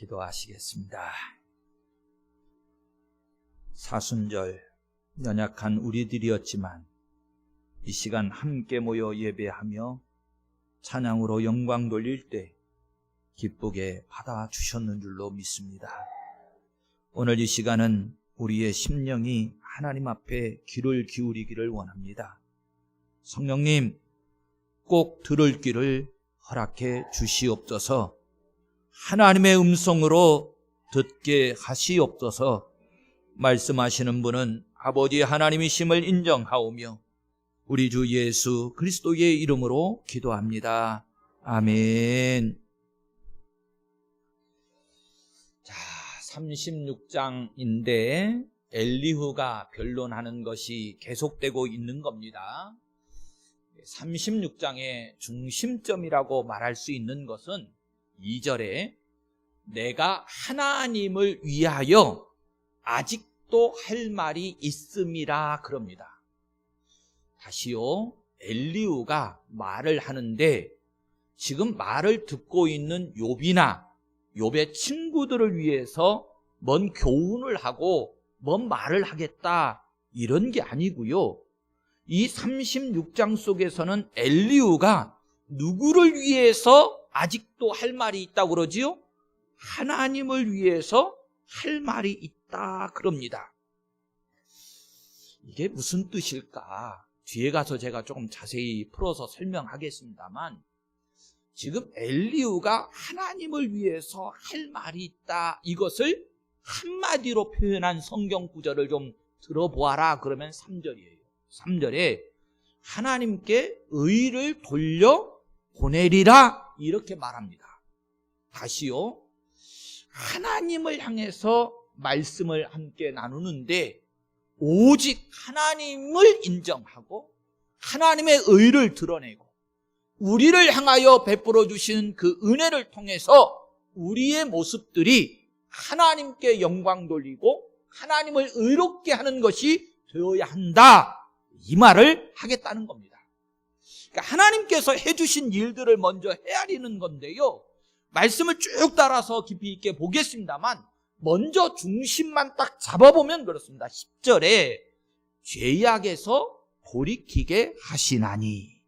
기도하시겠습니다. 사순절 연약한 우리들이었지만 이 시간 함께 모여 예배하며 찬양으로 영광 돌릴 때 기쁘게 받아 주셨는 줄로 믿습니다. 오늘 이 시간은 우리의 심령이 하나님 앞에 귀를 기울이기를 원합니다. 성령님, 꼭 들을 귀를 허락해 주시옵소서 하나님의 음성으로 듣게 하시옵소서 말씀하시는 분은 아버지 하나님이심을 인정하오며 우리 주 예수 그리스도의 이름으로 기도합니다. 아멘. 자, 36장인데 엘리후가 변론하는 것이 계속되고 있는 겁니다. 36장의 중심점이라고 말할 수 있는 것은 2절에 내가 하나님을 위하여 아직도 할 말이 있음이라 그럽니다. 다시요, 엘리우가 말을 하는데 지금 말을 듣고 있는 욥이나 욥의 친구들을 위해서 뭔 교훈을 하고 뭔 말을 하겠다 이런 게 아니고요. 이 36장 속에서는 엘리우가 누구를 위해서 아직도 할 말이 있다고 그러지요? 하나님을 위해서 할 말이 있다 그럽니다. 이게 무슨 뜻일까? 뒤에 가서 제가 조금 자세히 풀어서 설명하겠습니다만 지금 엘리우가 하나님을 위해서 할 말이 있다 이것을 한마디로 표현한 성경 구절을 좀 들어보아라 그러면 3절이에요. 3절에 하나님께 의를 돌려 보내리라 이렇게 말합니다. 다시요. 하나님을 향해서 말씀을 함께 나누는데 오직 하나님을 인정하고 하나님의 의를 드러내고 우리를 향하여 베풀어 주신 그 은혜를 통해서 우리의 모습들이 하나님께 영광 돌리고 하나님을 의롭게 하는 것이 되어야 한다. 이 말을 하겠다는 겁니다. 그러니까 하나님께서 해주신 일들을 먼저 헤아리는 건데요. 말씀을 쭉 따라서 깊이 있게 보겠습니다만 먼저 중심만 딱 잡아보면 그렇습니다. 10절에 죄악에서 돌이키게 하시나니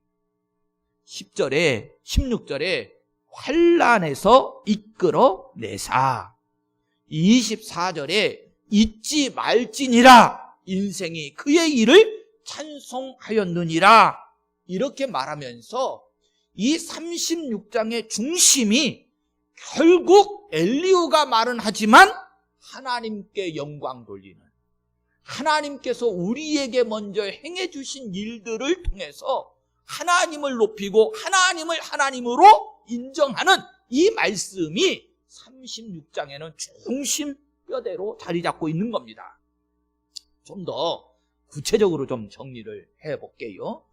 10절에 16절에 환란에서 이끌어 내사 24절에 잊지 말지니라 인생이 그의 일을 찬송하였느니라 이렇게 말하면서 이 36장의 중심이 결국 엘리우가 말은 하지만 하나님께 영광 돌리는 하나님께서 우리에게 먼저 행해 주신 일들을 통해서 하나님을 높이고 하나님을 하나님으로 인정하는 이 말씀이 36장에는 중심 뼈대로 자리 잡고 있는 겁니다. 좀 더 구체적으로 좀 정리를 해 볼게요.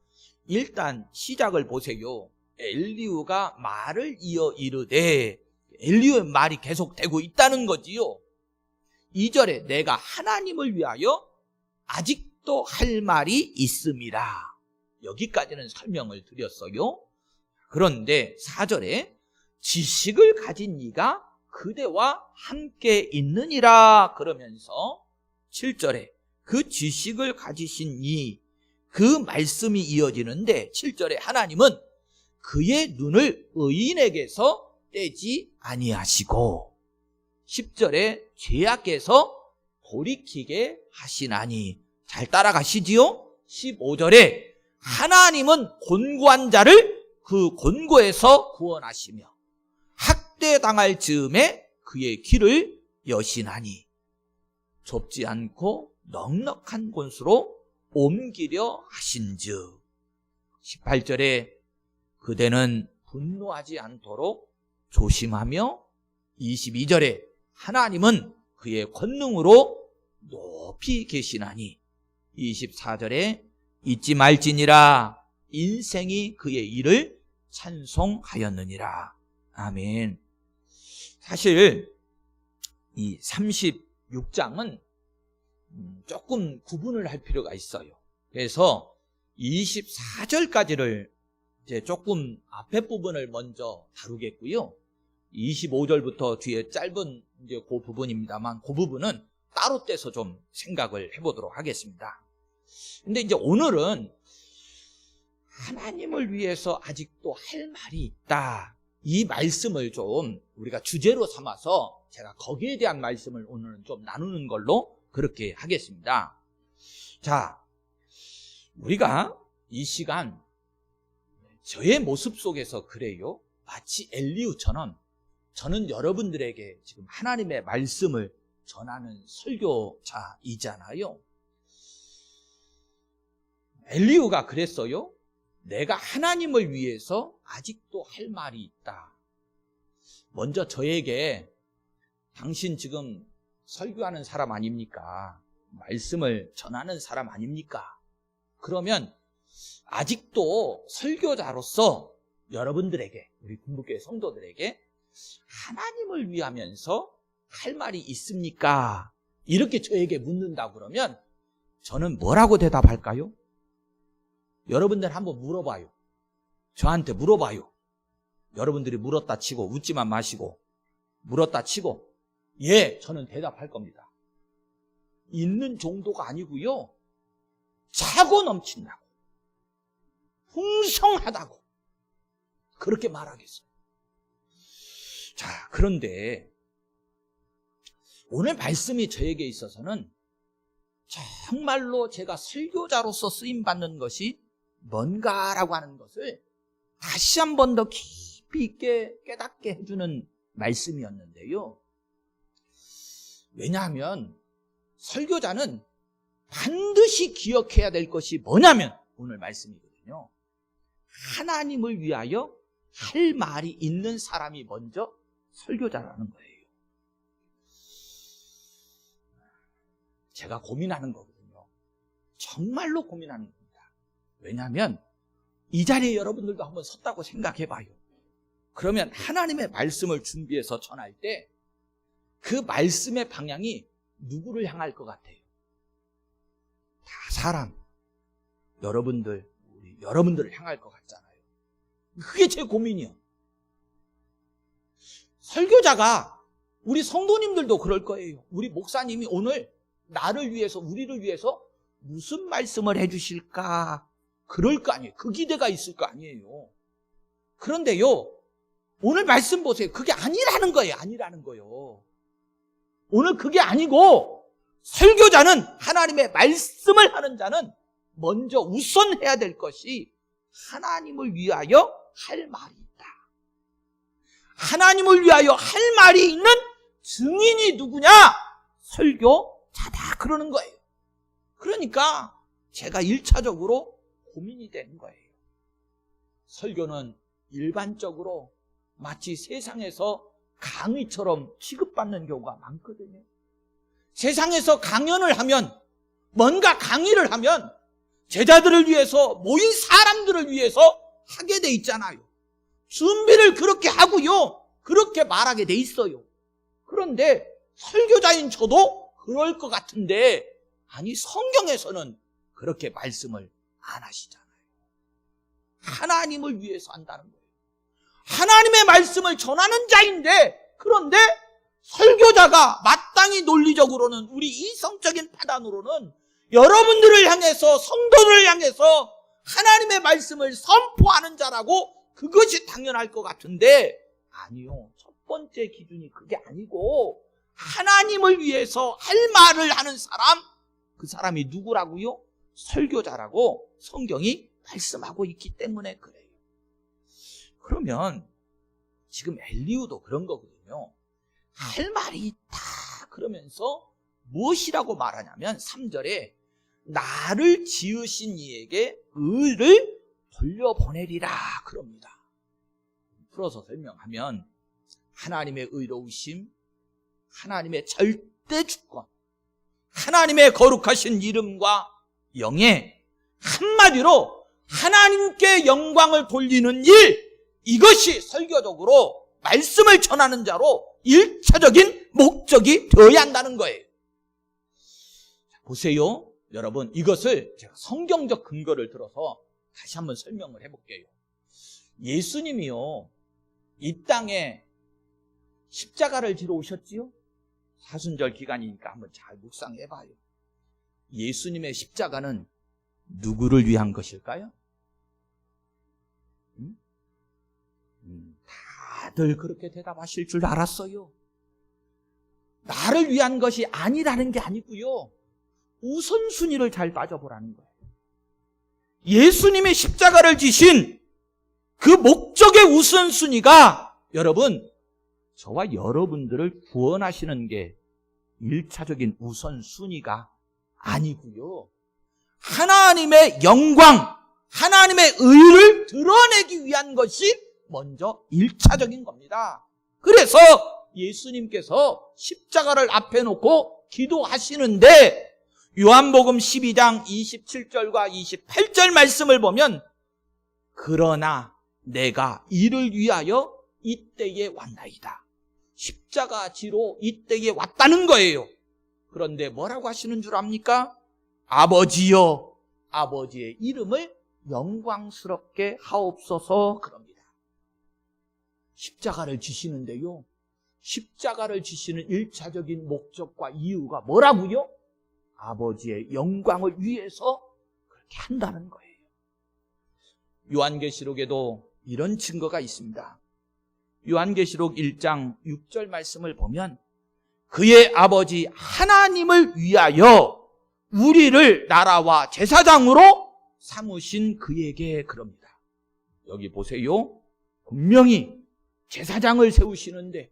일단 시작을 보세요. 엘리우가 말을 이어 이르되 엘리우의 말이 계속되고 있다는 거지요. 2절에 내가 하나님을 위하여 아직도 할 말이 있음이라. 여기까지는 설명을 드렸어요. 그런데 4절에 지식을 가진 이가 그대와 함께 있느니라 그러면서 7절에 그 지식을 가지신 이 그 말씀이 이어지는데 7절에 하나님은 그의 눈을 의인에게서 떼지 아니하시고 10절에 죄악에서 돌이키게 하시나니 잘 따라가시지요? 15절에 하나님은 곤고한 자를 그 곤고에서 구원하시며 학대당할 즈음에 그의 길을 여시나니 좁지 않고 넉넉한 곳으로 옮기려 하신즉. 18절에 그대는 분노하지 않도록 조심하며 22절에 하나님은 그의 권능으로 높이 계시나니 24절에 잊지 말지니라 인생이 그의 일을 찬송하였느니라. 아멘. 사실 이 36장은 음, 조금 구분을 할 필요가 있어요 그래서 24절까지를 이제 조금 앞에 부분을 먼저 다루겠고요. 25절부터 뒤에 짧은 이제 그 부분입니다만 그 부분은 따로 떼서 좀 생각을 해보도록 하겠습니다. 근데 이제 오늘은 하나님을 위해서 아직도 할 말이 있다. 이 말씀을 좀 우리가 주제로 삼아서 제가 거기에 대한 말씀을 오늘은 좀 나누는 걸로 그렇게 하겠습니다. 자, 우리가 이 시간 저의 모습 속에서 그래요. 마치 엘리우처럼 저는 여러분들에게 지금 하나님의 말씀을 전하는 설교자이잖아요. 엘리우가 그랬어요. 내가 하나님을 위해서 아직도 할 말이 있다. 먼저 저에게 당신 지금 설교하는 사람 아닙니까? 말씀을 전하는 사람 아닙니까? 그러면 아직도 설교자로서 여러분들에게, 우리 군부교회 성도들에게 하나님을 위하면서 할 말이 있습니까? 이렇게 저에게 묻는다 그러면 저는 뭐라고 대답할까요? 여러분들 한번 물어봐요. 저한테 물어봐요. 여러분들이 물었다 치고 웃지만 마시고 물었다 치고 예, 저는 대답할 겁니다. 있는 정도가 아니고요. 차고 넘친다고. 풍성하다고. 그렇게 말하겠어요. 자, 그런데 오늘 말씀이 저에게 있어서는 정말로 제가 설교자로서 쓰임 받는 것이 뭔가라고 하는 것을 다시 한 번 더 깊이 있게 깨닫게 해주는 말씀이었는데요. 왜냐하면 설교자는 반드시 기억해야 될 것이 뭐냐면 오늘 말씀이거든요. 하나님을 위하여 할 말이 있는 사람이 먼저 설교자라는 거예요. 제가 고민하는 거거든요. 정말로 고민하는 겁니다. 왜냐하면 이 자리에 여러분들도 한번 섰다고 생각해 봐요. 그러면 하나님의 말씀을 준비해서 전할 때 그 말씀의 방향이 누구를 향할 것 같아요? 다 사람, 여러분들, 우리 여러분들을 향할 것 같잖아요. 그게 제 고민이요. 설교자가 우리 성도님들도 그럴 거예요. 우리 목사님이 오늘 나를 위해서, 우리를 위해서 무슨 말씀을 해주실까? 그럴 거 아니에요. 그 기대가 있을 거 아니에요. 그런데요, 오늘 말씀 보세요. 그게 아니라는 거예요. 아니라는 거예요. 오늘 그게 아니고, 설교자는 하나님의 말씀을 하는 자는 먼저 우선해야 될 것이 하나님을 위하여 할 말이 있다. 하나님을 위하여 할 말이 있는 증인이 누구냐? 설교자다. 그러는 거예요. 그러니까 제가 1차적으로 고민이 되는 거예요. 설교는 일반적으로 마치 세상에서 강의처럼 취급받는 경우가 많거든요. 세상에서 강연을 하면, 뭔가 강의를 하면, 제자들을 위해서, 모인 사람들을 위해서 하게 돼 있잖아요. 준비를 그렇게 하고요. 그렇게 말하게 돼 있어요. 그런데 설교자인 저도 그럴 것 같은데, 아니, 성경에서는 그렇게 말씀을 안 하시잖아요. 하나님을 위해서 한다는 거예요. 하나님의 말씀을 전하는 자인데, 그런데 설교자가 마땅히 논리적으로는 우리 이성적인 파단으로는 여러분들을 향해서 성도를 향해서 하나님의 말씀을 선포하는 자라고 그것이 당연할 것 같은데 아니요. 첫 번째 기준이 그게 아니고 하나님을 위해서 할 말을 하는 사람 그 사람이 누구라고요? 설교자라고 성경이 말씀하고 있기 때문에 그래요. 그러면 지금 엘리우도 그런 거거든요. 할 말이 있다 그러면서 무엇이라고 말하냐면 3절에 나를 지으신 이에게 의를 돌려보내리라 그럽니다. 풀어서 설명하면 하나님의 의로우심, 하나님의 절대 주권, 하나님의 거룩하신 이름과 영에 한마디로 하나님께 영광을 돌리는 일, 이것이 설교적으로 말씀을 전하는 자로 일차적인 목적이 되어야 한다는 거예요. 보세요. 여러분, 이것을 제가 성경적 근거를 들어서 다시 한번 설명을 해볼게요. 예수님이요, 이 땅에 십자가를 지러 오셨지요? 사순절 기간이니까 한번 잘 묵상해 봐요. 예수님의 십자가는 누구를 위한 것일까요? 다들 그렇게 대답하실 줄 알았어요. 나를 위한 것이 아니라는 게 아니고요. 우선순위를 잘 따져보라는 거예요. 예수님의 십자가를 지신 그 목적의 우선순위가 여러분 저와 여러분들을 구원하시는 게 1차적인 우선순위가 아니고요. 하나님의 영광, 하나님의 의를 드러내기 위한 것이 먼저 1차적인 겁니다. 그래서 예수님께서 십자가를 앞에 놓고 기도하시는데 요한복음 12장 27절과 28절 말씀을 보면 그러나 내가 이를 위하여 이때에 왔나이다. 십자가 지로 이때에 왔다는 거예요. 그런데 뭐라고 하시는 줄 압니까? 아버지여, 아버지의 이름을 영광스럽게 하옵소서 그럽니다. 십자가를 지시는데요. 십자가를 지시는 일차적인 목적과 이유가 뭐라고요? 아버지의 영광을 위해서 그렇게 한다는 거예요. 요한계시록에도 이런 증거가 있습니다. 요한계시록 1장 6절 말씀을 보면 그의 아버지 하나님을 위하여 우리를 나라와 제사장으로 삼으신 그에게 그럽니다. 여기 보세요. 분명히 제사장을 세우시는데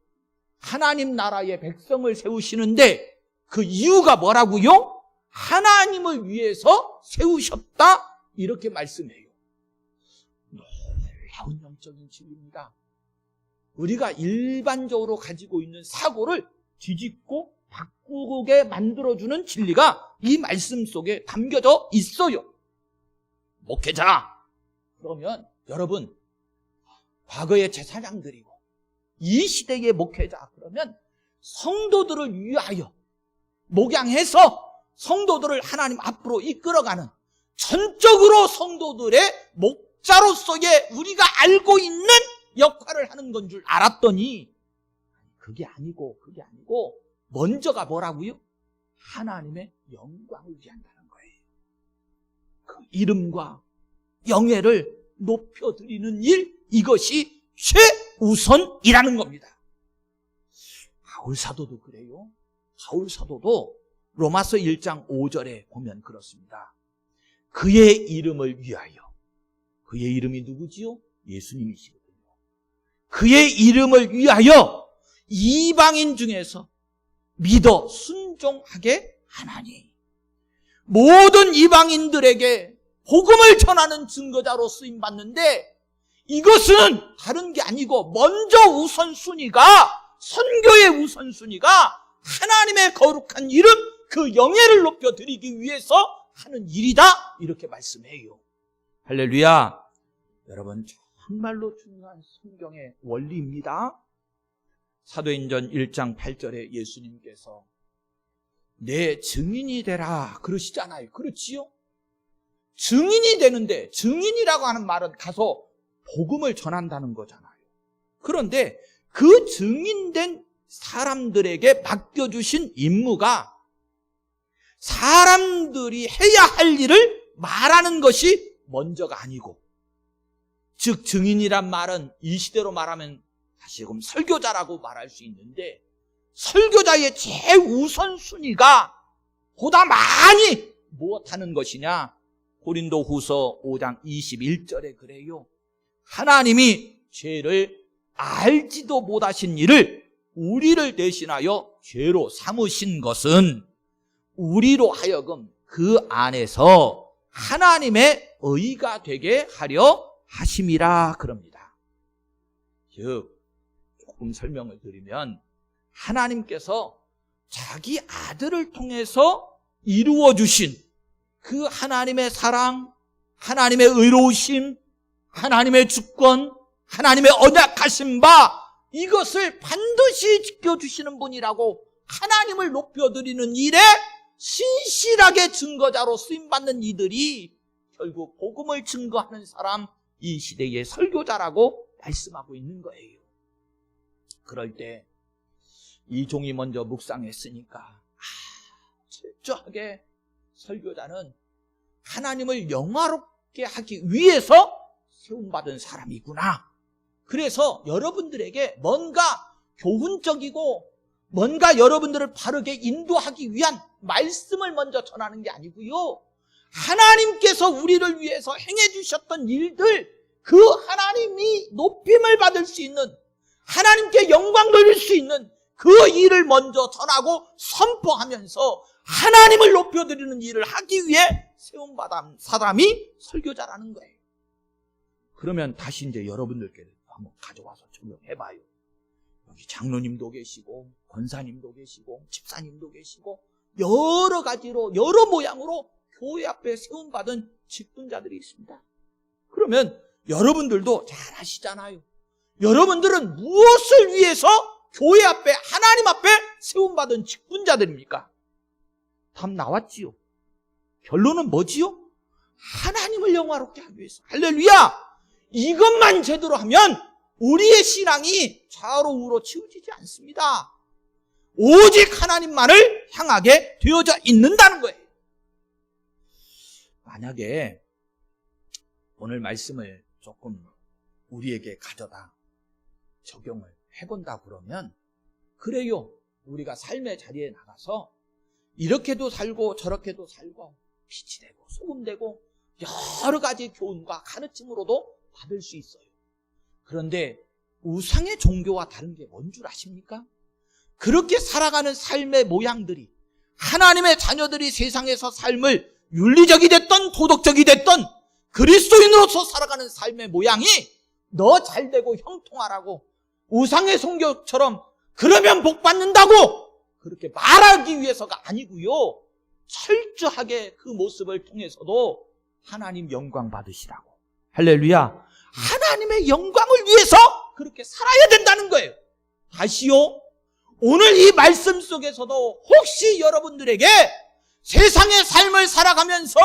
하나님 나라의 백성을 세우시는데 그 이유가 뭐라고요? 하나님을 위해서 세우셨다 이렇게 말씀해요. 놀라운 영적인 진리입니다. 우리가 일반적으로 가지고 있는 사고를 뒤집고 바꾸게 만들어주는 진리가 이 말씀 속에 담겨져 있어요. 목회자. 그러면 여러분, 과거의 제사장들이고 이 시대의 목회자 그러면 성도들을 위하여 목양해서 성도들을 하나님 앞으로 이끌어가는 전적으로 성도들의 목자로서의 우리가 알고 있는 역할을 하는 건 줄 알았더니 그게 아니고 그게 아니고 먼저가 뭐라고요? 하나님의 영광을 위한다는 거예요. 그 이름과 영예를 높여드리는 일 이것이 최우선이라는 겁니다. 바울 사도도 그래요. 바울 사도도 로마서 1장 5절에 보면 그렇습니다. 그의 이름을 위하여 그의 이름이 누구지요? 예수님이시거든요. 그의 이름을 위하여 이방인 중에서 믿어 순종하게 하나니 모든 이방인들에게 복음을 전하는 증거자로 쓰임 받는데 이것은 다른 게 아니고 먼저 우선순위가 선교의 우선순위가 하나님의 거룩한 이름 그 영예를 높여 드리기 위해서 하는 일이다 이렇게 말씀해요. 할렐루야. 여러분 정말로 중요한 성경의 원리입니다. 사도행전 1장 8절에 예수님께서 내 증인이 되라 그러시잖아요. 그렇지요? 증인이 되는데 증인이라고 하는 말은 가서 복음을 전한다는 거잖아요. 그런데 그 증인된 사람들에게 맡겨주신 임무가 사람들이 해야 할 일을 말하는 것이 먼저가 아니고 즉 증인이란 말은 이 시대로 말하면 다시금 설교자라고 말할 수 있는데 설교자의 최우선 순위가 보다 많이 무엇하는 것이냐 고린도 후서 5장 21절에 그래요 하나님이 죄를 알지도 못하신 일을 우리를 대신하여 죄로 삼으신 것은 우리로 하여금 그 안에서 하나님의 의가 되게 하려 하심이라 그럽니다. 즉, 조금 설명을 드리면 하나님께서 자기 아들을 통해서 이루어 주신 그 하나님의 사랑, 하나님의 의로우심, 하나님의 주권, 하나님의 언약하신 바 이것을 반드시 지켜주시는 분이라고 하나님을 높여드리는 일에 신실하게 증거자로 쓰임받는 이들이 결국 복음을 증거하는 사람 이 시대의 설교자라고 말씀하고 있는 거예요. 그럴 때 이 종이 먼저 묵상했으니까 아, 철저하게 설교자는 하나님을 영화롭게 하기 위해서 세움받은 사람이구나. 그래서 여러분들에게 뭔가 교훈적이고 뭔가 여러분들을 바르게 인도하기 위한 말씀을 먼저 전하는 게 아니고요. 하나님께서 우리를 위해서 행해 주셨던 일들, 그 하나님이 높임을 받을 수 있는, 하나님께 영광 돌릴 수 있는 그 일을 먼저 전하고 선포하면서 하나님을 높여드리는 일을 하기 위해 세움받은 사람이 설교자라는 거예요. 그러면 다시 이제 여러분들께 한번 가져와서 적용해봐요. 여기 장로님도 계시고, 권사님도 계시고, 집사님도 계시고, 여러 가지로, 여러 모양으로 교회 앞에 세움받은 직분자들이 있습니다. 그러면 여러분들도 잘 아시잖아요. 여러분들은 무엇을 위해서 교회 앞에, 하나님 앞에 세움받은 직분자들입니까? 답 나왔지요. 결론은 뭐지요? 하나님을 영화롭게 하기 위해서. 할렐루야! 이것만 제대로 하면 우리의 신앙이 좌로 우로 치우치지 않습니다. 오직 하나님만을 향하게 되어져 있는다는 거예요. 만약에 오늘 말씀을 조금 우리에게 가져다 적용을 해본다 그러면 그래요. 우리가 삶의 자리에 나가서 이렇게도 살고 저렇게도 살고 빛이 되고 소금 되고 여러 가지 교훈과 가르침으로도 받을 수 있어요. 그런데 우상의 종교와 다른 게 뭔 줄 아십니까? 그렇게 살아가는 삶의 모양들이 하나님의 자녀들이 세상에서 삶을 윤리적이 됐던 도덕적이 됐던 그리스도인으로서 살아가는 삶의 모양이 너 잘되고 형통하라고 우상의 종교처럼 그러면 복 받는다고 그렇게 말하기 위해서가 아니고요. 철저하게 그 모습을 통해서도 하나님 영광 받으시라고. 할렐루야. 하나님의 영광을 위해서 그렇게 살아야 된다는 거예요. 다시요. 오늘 이 말씀 속에서도 혹시 여러분들에게 세상의 삶을 살아가면서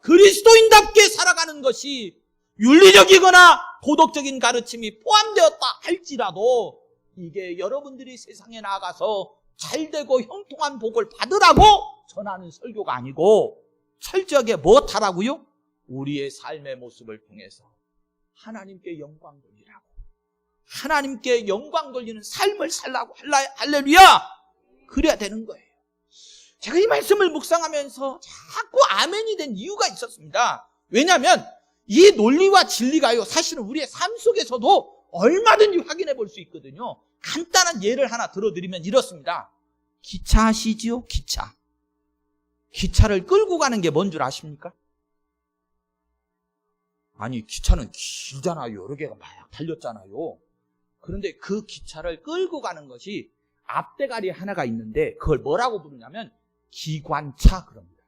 그리스도인답게 살아가는 것이 윤리적이거나 도덕적인 가르침이 포함되었다 할지라도 이게 여러분들이 세상에 나가서 잘되고 형통한 복을 받으라고 전하는 설교가 아니고 철저하게 무엇하라고요? 우리의 삶의 모습을 통해서 하나님께 영광 돌리라고. 하나님께 영광 돌리는 삶을 살라고 할렐루야! 그래야 되는 거예요. 제가 이 말씀을 묵상하면서 자꾸 아멘이 된 이유가 있었습니다. 왜냐하면 이 논리와 진리가요, 사실은 우리의 삶 속에서도 얼마든지 확인해 볼 수 있거든요. 간단한 예를 하나 들어드리면 이렇습니다. 기차 아시지요? 기차. 기차를 끌고 가는 게 뭔 줄 아십니까? 아니, 기차는 길잖아요. 여러 개가 막 달렸잖아요. 그런데 그 기차를 끌고 가는 것이 앞대가리 하나가 있는데 그걸 뭐라고 부르냐면 기관차 그럽니다.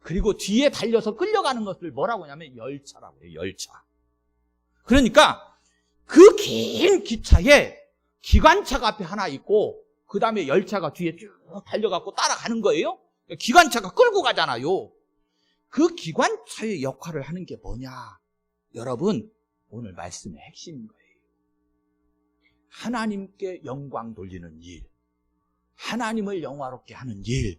그리고 뒤에 달려서 끌려가는 것을 뭐라고 하냐면 열차라고 해요. 열차. 그러니까 그 긴 기차에 기관차가 앞에 하나 있고 그 다음에 열차가 뒤에 쭉 달려갖고 따라가는 거예요. 기관차가 끌고 가잖아요. 그 기관차의 역할을 하는 게 뭐냐? 여러분, 오늘 말씀의 핵심인 거예요. 하나님께 영광 돌리는 일, 하나님을 영화롭게 하는 일,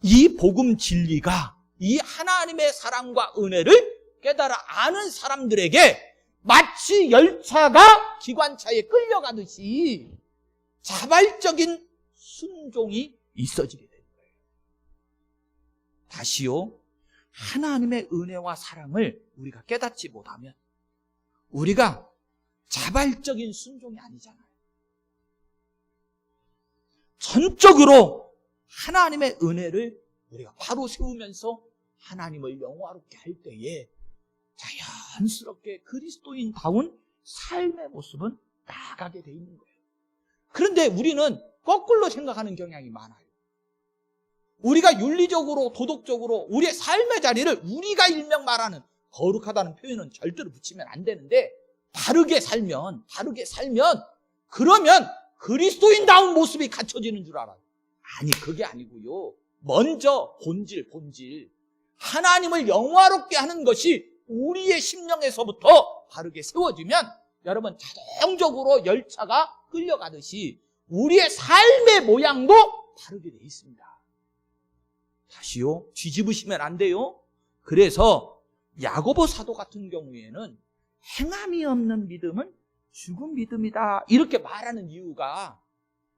이 복음 진리가 이 하나님의 사랑과 은혜를 깨달아 아는 사람들에게 마치 열차가 기관차에 끌려가듯이 자발적인 순종이 있어지게 되는 거예요. 다시요. 하나님의 은혜와 사랑을 우리가 깨닫지 못하면 우리가 자발적인 순종이 아니잖아요. 전적으로 하나님의 은혜를 우리가 바로 세우면서 하나님을 영화롭게 할 때에 자연스럽게 그리스도인다운 삶의 모습은 나아가게 돼 있는 거예요. 그런데 우리는 거꾸로 생각하는 경향이 많아요. 우리가 윤리적으로 도덕적으로 우리의 삶의 자리를 우리가 일명 말하는 거룩하다는 표현은 절대로 붙이면 안 되는데 바르게 살면 바르게 살면 그러면 그리스도인다운 모습이 갖춰지는 줄 알아요. 아니 그게 아니고요. 먼저 본질 본질 하나님을 영화롭게 하는 것이 우리의 심령에서부터 바르게 세워지면 여러분 자동적으로 열차가 끌려가듯이 우리의 삶의 모양도 다르게 돼 있습니다. 다시요. 뒤집으시면 안 돼요. 그래서 야고보 사도 같은 경우에는 행함이 없는 믿음은 죽은 믿음이다. 이렇게 말하는 이유가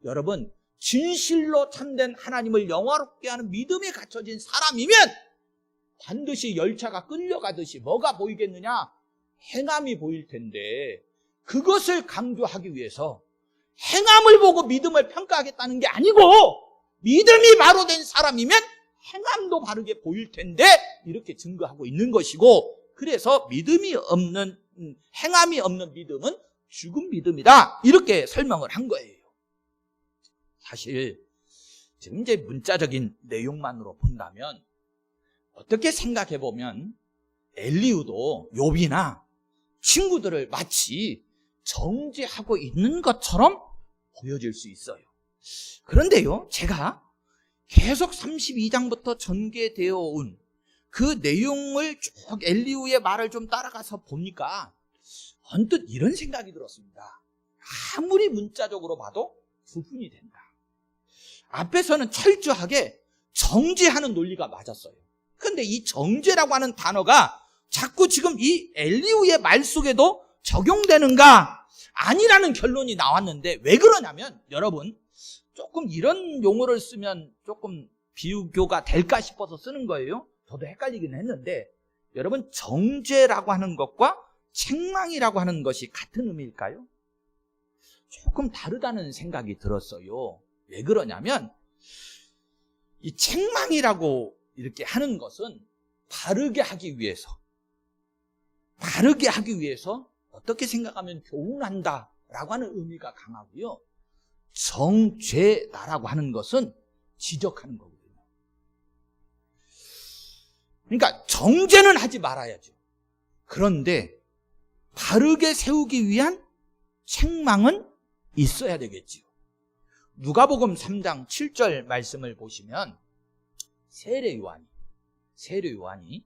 여러분 진실로 참된 하나님을 영화롭게 하는 믿음에 갖춰진 사람이면 반드시 열차가 끌려가듯이 뭐가 보이겠느냐? 행함이 보일 텐데 그것을 강조하기 위해서 행함을 보고 믿음을 평가하겠다는 게 아니고 믿음이 바로 된 사람이면 행함도 바르게 보일 텐데 이렇게 증거하고 있는 것이고 그래서 믿음이 없는 음, 행함이 없는 믿음은 죽은 믿음이다 이렇게 설명을 한 거예요. 사실 지금 이제 문자적인 내용만으로 본다면 어떻게 생각해 보면 엘리우도 욥이나 친구들을 마치 정죄하고 있는 것처럼 보여질 수 있어요. 그런데요, 제가 계속 32장부터 전개되어 온 그 내용을 쭉 엘리우의 말을 좀 따라가서 보니까 언뜻 이런 생각이 들었습니다. 아무리 문자적으로 봐도 구분이 된다. 앞에서는 철저하게 정죄하는 논리가 맞았어요. 근데 이 정죄라고 하는 단어가 자꾸 지금 이 엘리우의 말 속에도 적용되는가? 아니라는 결론이 나왔는데 왜 그러냐면 여러분 조금 이런 용어를 쓰면 조금 비유교가 될까 싶어서 쓰는 거예요. 저도 헷갈리긴 했는데 여러분 정죄라고 하는 것과 책망이라고 하는 것이 같은 의미일까요? 조금 다르다는 생각이 들었어요. 왜 그러냐면 이 책망이라고 이렇게 하는 것은 바르게 하기 위해서 바르게 하기 위해서 어떻게 생각하면 교훈한다라고 하는 의미가 강하고요. 정죄다라고 하는 것은 지적하는 거거든요. 그러니까 정죄는 하지 말아야죠. 그런데 바르게 세우기 위한 책망은 있어야 되겠지요. 누가복음 3장 7절 말씀을 보시면 세례 요한이 세례 요한이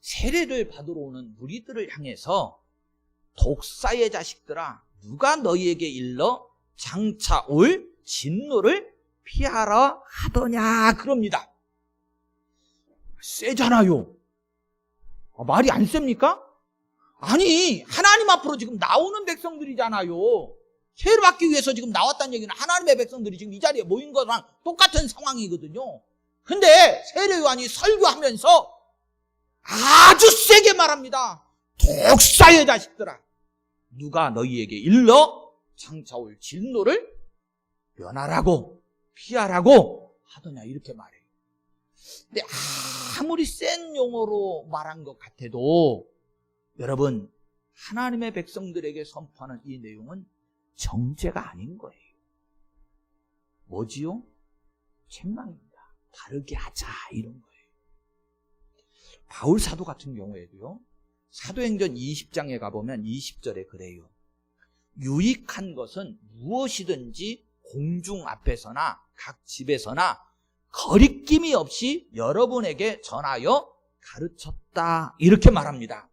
세례를 받으러 오는 무리들을 향해서 독사의 자식들아 누가 너희에게 일러 장차 올 진노를 피하라 하더냐 그럽니다. 세잖아요. 어, 말이 안 셉니까? 아니 하나님 앞으로 지금 나오는 백성들이잖아요. 세를 받기 위해서 지금 나왔다는 얘기는 하나님의 백성들이 지금 이 자리에 모인 거랑 똑같은 상황이거든요. 근데 세례 요한이 설교하면서 아주 세게 말합니다. 독사의 자식들아. 누가 너희에게 일러 장차올 진노를 면하라고 피하라고 하더냐 이렇게 말해요. 근데 아무리 센 용어로 말한 것 같아도 여러분 하나님의 백성들에게 선포하는 이 내용은 정죄가 아닌 거예요. 뭐지요? 책망입니다. 바르게 하자 이런 거예요. 바울 사도 같은 경우에도요. 사도행전 20장에 가보면 20절에 그래요. 유익한 것은 무엇이든지 공중 앞에서나 각 집에서나 거리낌이 없이 여러분에게 전하여 가르쳤다. 이렇게 말합니다.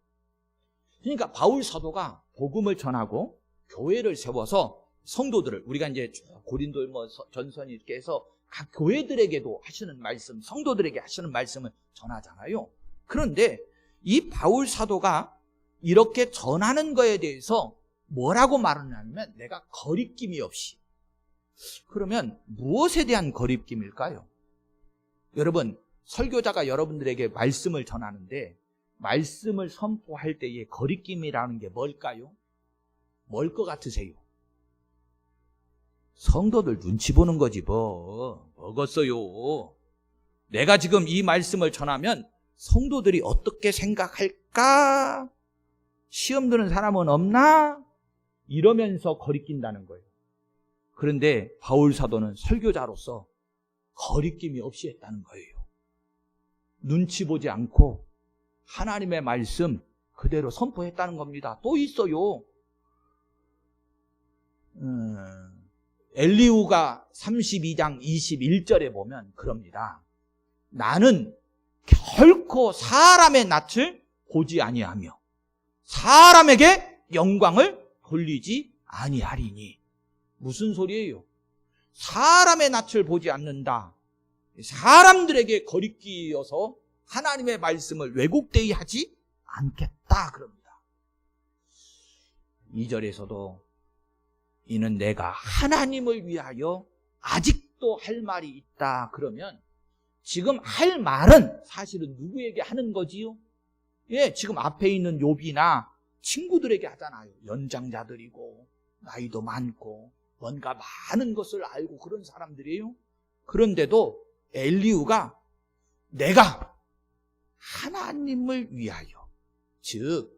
그러니까 바울 사도가 복음을 전하고 교회를 세워서 성도들을 우리가 이제 고린도 뭐 전선 이렇게 해서 각 교회들에게도 하시는 말씀, 성도들에게 하시는 말씀을 전하잖아요. 그런데 이 바울 사도가 이렇게 전하는 거에 대해서 뭐라고 말하냐면 내가 거리낌이 없이 그러면 무엇에 대한 거리낌일까요? 여러분 설교자가 여러분들에게 말씀을 전하는데 말씀을 선포할 때의 거리낌이라는 게 뭘까요? 뭘 것 같으세요? 성도들 눈치 보는 거지 뭐 먹었어요. 내가 지금 이 말씀을 전하면 성도들이 어떻게 생각할까? 시험 드는 사람은 없나? 이러면서 거리낀다는 거예요. 그런데 바울 사도는 설교자로서 거리낌이 없이 했다는 거예요. 눈치 보지 않고 하나님의 말씀 그대로 선포했다는 겁니다. 또 있어요. 음, 엘리우가 32장 21절에 보면 그럽니다. 나는 결코 사람의 낯을 보지 아니하며 사람에게 영광을 돌리지 아니하리니 무슨 소리예요? 사람의 낯을 보지 않는다. 사람들에게 거리끼어서 하나님의 말씀을 왜곡되이 하지 않겠다. 그럽니다. 2절에서도 이는 내가 하나님을 위하여 아직도 할 말이 있다. 그러면 지금 할 말은 사실은 누구에게 하는 거지요? 예, 지금 앞에 있는 욥이나 친구들에게 하잖아요. 연장자들이고 나이도 많고 뭔가 많은 것을 알고 그런 사람들이에요. 그런데도 엘리우가 내가 하나님을 위하여 즉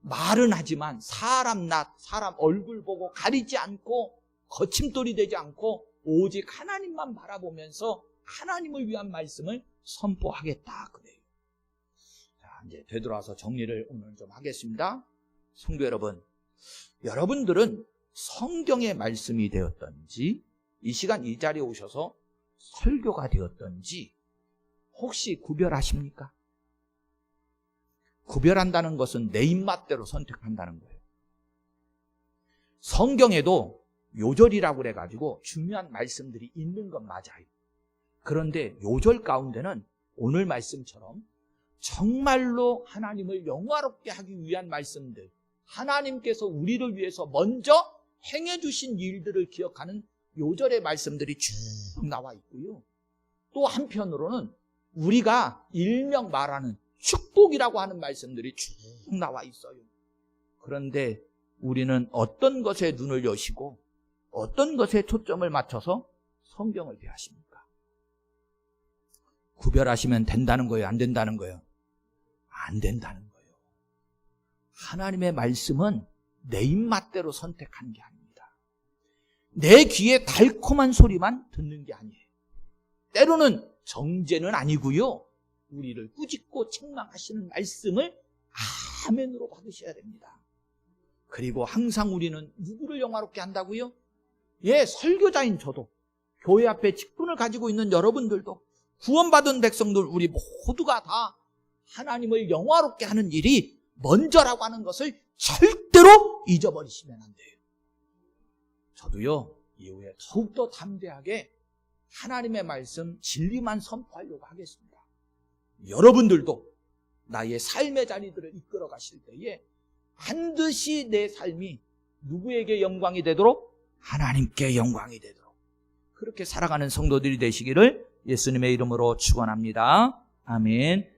말은 하지만 사람 낯, 사람 얼굴 보고 가리지 않고 거침돌이 되지 않고 오직 하나님만 바라보면서 하나님을 위한 말씀을 선포하겠다 그래요. 자, 이제 되돌아서 정리를 오늘 좀 하겠습니다. 성도 여러분, 여러분들은 성경의 말씀이 되었던지 이 시간 이 자리에 오셔서 설교가 되었던지 혹시 구별하십니까? 구별한다는 것은 내 입맛대로 선택한다는 거예요. 성경에도 요절이라고 그래가지고 중요한 말씀들이 있는 건 맞아요. 그런데 요절 가운데는 오늘 말씀처럼 정말로 하나님을 영화롭게 하기 위한 말씀들, 하나님께서 우리를 위해서 먼저 행해 주신 일들을 기억하는 요절의 말씀들이 쭉 나와 있고요. 또 한편으로는 우리가 일명 말하는 축복이라고 하는 말씀들이 쭉 나와 있어요. 그런데 우리는 어떤 것에 눈을 여시고 어떤 것에 초점을 맞춰서 성경을 대하십니까? 구별하시면 된다는 거예요? 안 된다는 거예요? 안 된다는 거예요. 하나님의 말씀은 내 입맛대로 선택하는 게 아닙니다. 내 귀에 달콤한 소리만 듣는 게 아니에요. 때로는 정죄는 아니고요. 우리를 꾸짖고 책망하시는 말씀을 아멘으로 받으셔야 됩니다. 그리고 항상 우리는 누구를 영화롭게 한다고요? 예, 설교자인 저도 교회 앞에 직분을 가지고 있는 여러분들도 구원받은 백성들 우리 모두가 다 하나님을 영화롭게 하는 일이 먼저라고 하는 것을 절대로 잊어버리시면 안 돼요. 저도요, 이후에 더욱더 담대하게 하나님의 말씀 진리만 선포하려고 하겠습니다. 여러분들도 나의 삶의 자리들을 이끌어 가실 때에 반드시 내 삶이 누구에게 영광이 되도록 하나님께 영광이 되도록 그렇게 살아가는 성도들이 되시기를 예수님의 이름으로 축원합니다. 아멘.